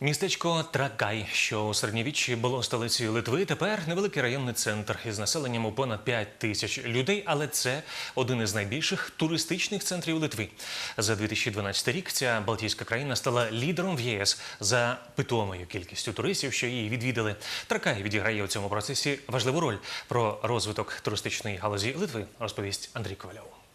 Містечко Тракай, що у середньовіччі було столицею Литви, тепер невеликий районний центр із населенням у понад 5 тисяч людей, але це один із найбільших туристичних центрів Литви. За 2012 рік ця Балтійська країна стала лідером в єС за питомою кількістю туристів, що її відвідали. Тракай відіграє у цьому процесі важливу роль. Про розвиток туристичної галузі Литви розповість Андрій Ковальов.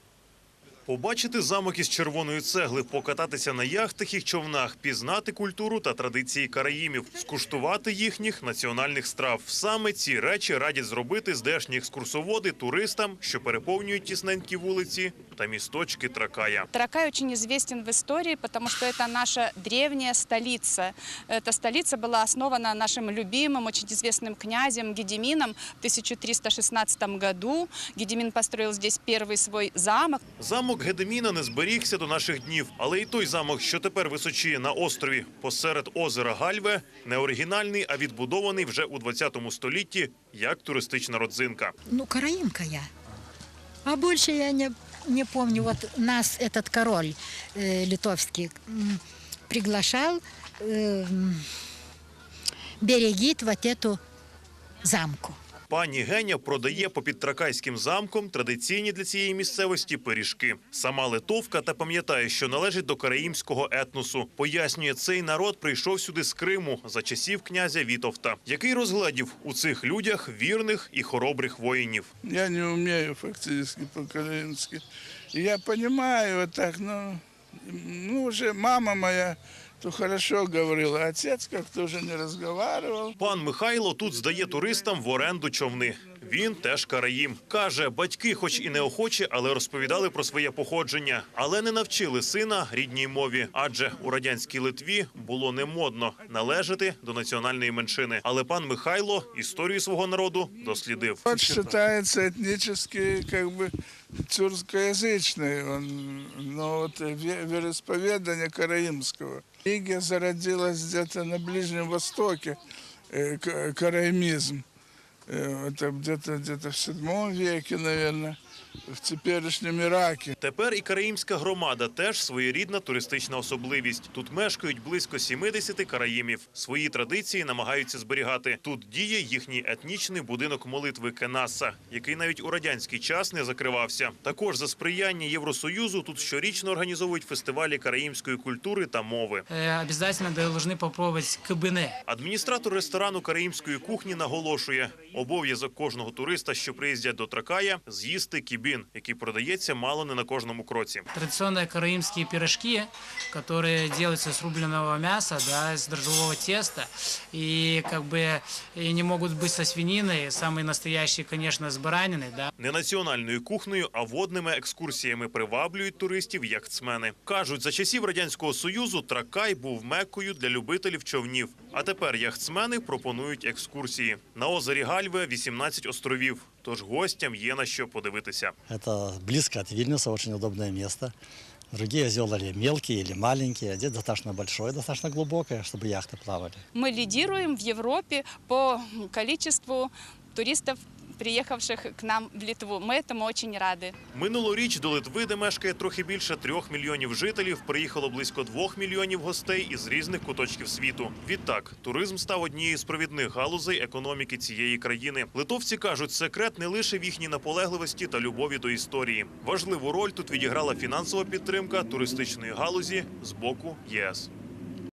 Побачити замок із червоної цегли, покататися на яхтах і човнах, пізнати культуру та традиції караїмів, скуштувати їхніх національних страв. Саме ці речі радять зробити здешні екскурсоводи туристам, що переповнюють тісненькі вулиці та місточки Тракая. Таракай очень известен в истории, потому что это наша древняя столица. Эта столица была основана нашим любимым, очень известным князем Гедемином в 1316 году. Гедемин построил здесь первый свой замок. Замок Гедеміна не зберігся до наших днів, але і той замок, що тепер височіє на острові посеред озера Гальве, не оригінальний, а відбудований вже у 20 столітті як туристична родзинка. Ну, караимка я. А больше я не, не помню. Вот нас этот король э, литовский м, приглашал э, м, берегит вот эту замку. Пані Геня продає попід Тракайським замком традиційні для цієї місцевості пиріжки. Сама литовка та пам'ятає, що належить до караїмського етносу. Пояснює, цей народ прийшов сюди з Криму за часів князя Вітовта, який розгледів у цих людях вірних і хоробрих воїнів. Я не умею фактически по-украински. И я вот так, но ну, уже мама моя то хорошо говорила, а отец как-то уже не разговаривал. Пан Михайло тут здає туристам в оренду човни. Він теж караїм. Каже, батьки, хоч і неохоче, але розповідали про своє походження, але не навчили сина рідній мові. Адже у радянській Литві було не модно належати до національної меншини. Але пан Михайло історію свого народу дослідив. Вот считается этнически как бы тюркоязычный, он, но вот ве- вероисповедание караимского. Религия зародилась где-то на Ближнем Востоке, э, к- караимизм. Это где-то где в седьмом веке, наверное, в теперешнем Ираке. Тепер і караїмська громада теж своєрідна туристична особливість. Тут мешкають близько 70 караїмів. Свої традиції намагаються зберігати. Тут діє їхній етнічний будинок молитви Кенаса, який навіть у радянський час не закривався. Також за сприяння Євросоюзу тут щорічно організовують фестивалі караїмської культури та мови. Э, обязательно должны попробовать кабыне. Адміністратор ресторану караїмської кухні наголошує: обов'язок кожного туриста, що приїздять до Тракая, з'їсти кібін, який продається мало не на кожному кроці. Традиционные караимские пирожки, которые делаются с рубленого мяса, да, с дрожжевого теста, и как бы и не могут быть со свининой, самые настоящие, конечно, с бараниной, да. Не національною кухнею, а водними екскурсіями приваблюють туристів яхтсмени. Кажуть, за часів радянського союзу Тракай був меккою для любителів човнів. А тепер яхтсмени пропонують екскурсії. На озері Гальве 18 островів. Тож гостям є на що подивитися. Это близко от Вильнюса, очень удобное место. Другие озера или мелкие или маленькие, здесь достаточно большое, достаточно глубокое, чтобы яхты плавали. Мы лидируем в Европе по количеству туристов, приехавших к нам в Литву. Мы этому очень рады. Минулоріч до Литви, де мешкає трохи більше трьох мільйонів жителів, приїхало близько двох мільйонів гостей із різних куточків світу. Відтак, туризм став однією з провідних галузей економіки цієї країни. Литовці кажуть, секрет не лише в їхній наполегливості та любові до історії. Важливу роль тут відіграла фінансова підтримка туристичної галузі з боку ЄС.